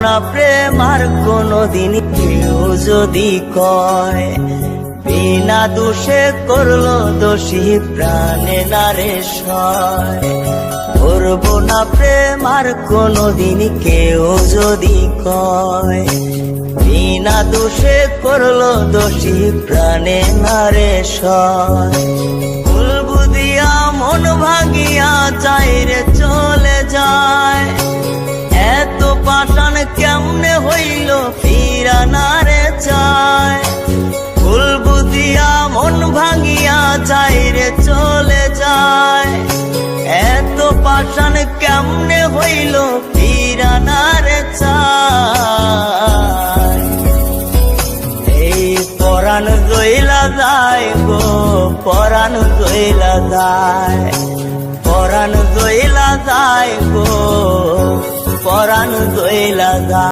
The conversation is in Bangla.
না প্রেম আর কোনদিন কেউ যদি কয়, বিনা দোষে করল দোষী প্রাণে নারে সয়। করব না প্রেম আর কোনদিন কেউ যদি কয়, বিনা দোষে করল দোষী প্রাণে নারে সয়। হইল ফিরানারে চায়। ফুল বুদিয়া মন ভাঙিয়া যাই রে চলে যায়। এত পাষাণ কেমনে হইল ফিরানারে চায়? এই পরাণ দইলা যায় গো, পরাণ দইলা যায়। পরাণ দইলা যায় গো, পরাণ দইলা যায়।